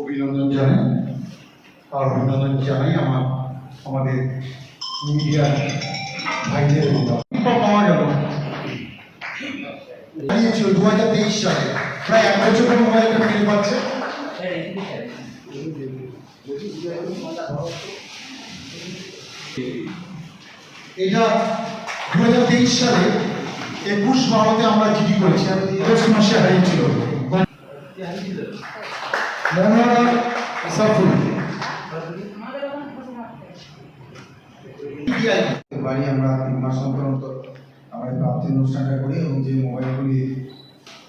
অভিনন্দন জানাই। আর অভিনন্দন জানাই আমার, আমাদের মিডিয়ার ভাইদের পাওয়া গেল? দিয়েছিল দু হাজার তেইশ সালে। প্রায় এক বছর মোবাইলটা ফিরে পাচ্ছে এটা দু হাজার তেইশ সালে একুশ বারোতে আমরা জিডি করেছি। আগস্ট মাসে হারিয়েছিল। বাড়ি আমরা তিন মাস অন্তর অন্তর আমরা এই অনুষ্ঠানটা করি এবং যে মোবাইলগুলি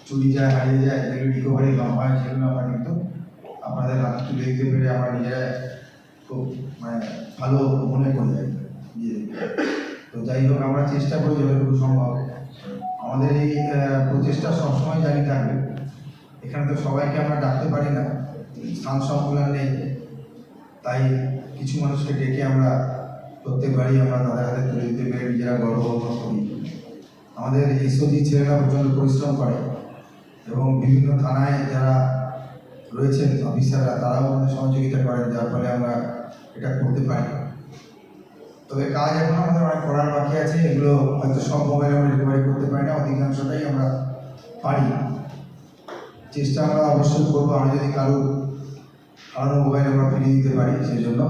চুরি যায় হারিয়ে যায় যেগুলো রিকভারি কম হয় সেগুলো আমরা কিন্তু আপনাদের হাতে তুলে দিতে পেরে আমরা নিজেরা খুব মানে ভালো মনে করি আর তো যাই হোক আমরা চেষ্টা করি যতটুকু সম্ভব আমাদের এই প্রচেষ্টা সবসময় জারি থাকবে। এখানে তো সবাইকে আমরা ডাকতে পারি না। স্থান সংকুলন নেই। তাই কিছু মানুষকে ডেকে আমরা প্রত্যেকবারই আমরা তাদের হাতে তুলে দিতে পেরে নিজেরা গর্ব করি। আমাদের এসওজি ছেলেরা প্রচণ্ড পরিশ্রম করে এবং বিভিন্ন থানায় যারা রয়েছেন অফিসাররা, তারাও আমাদের সহযোগিতা করেন, যার ফলে আমরা এটা করতে পারি। তবে কাজ এখন আমাদের অনেক করার বাকি আছে। এগুলো হয়তো সব মোবাইল আমরা রিকভারি করতে পারি না। অধিকাংশটাই আমরা পারি। চেষ্টা আমরা অবশ্যই করব। আমরা যদি কারও কারও মোবাইল আমরা ফিরিয়ে দিতে পারি, সেই জন্য।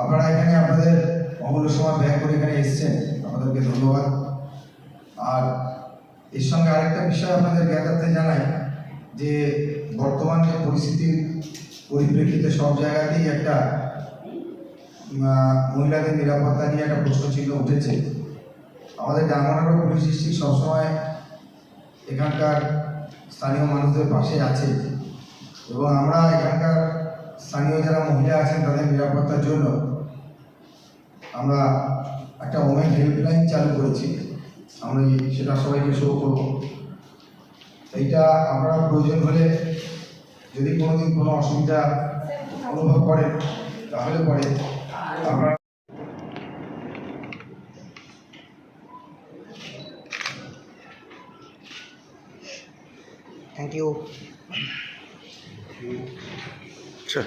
আপনারা এখানে আপনাদের অমূল্য সময় ব্যয় করে এখানে এসেছেন। আপনাদেরকে ধন্যবাদ। আর এর সঙ্গে আরেকটা বিষয় আপনাদের জ্ঞাতার্থে জানাই, যে বর্তমান যে পরিস্থিতির পরিপ্রেক্ষিতে সব জায়গাতেই একটা মহিলাদের নিরাপত্তা নিয়ে একটা প্রশ্ন চিহ্ন উঠেছে। আমাদের ডাঙ্গনাগর পুলিশ ডিস্ট্রিক্ট সবসময় এখানকার স্থানীয় মানুষদের পাশে আছে। এবং আমরা এখানকার স্থানীয় যারা মহিলা আছেন, তাদের নিরাপত্তার জন্য আমরা একটা ওমেন হেল্পলাইন চালু করেছি। আমরা এই- সেটা সবাইকে শো করব। এইটা আপনারা প্রয়োজন হলে যদি কোনোদিন কোনো অসুবিধা অনুভব করেন, তাহলে পরে আপনারা thank you 是。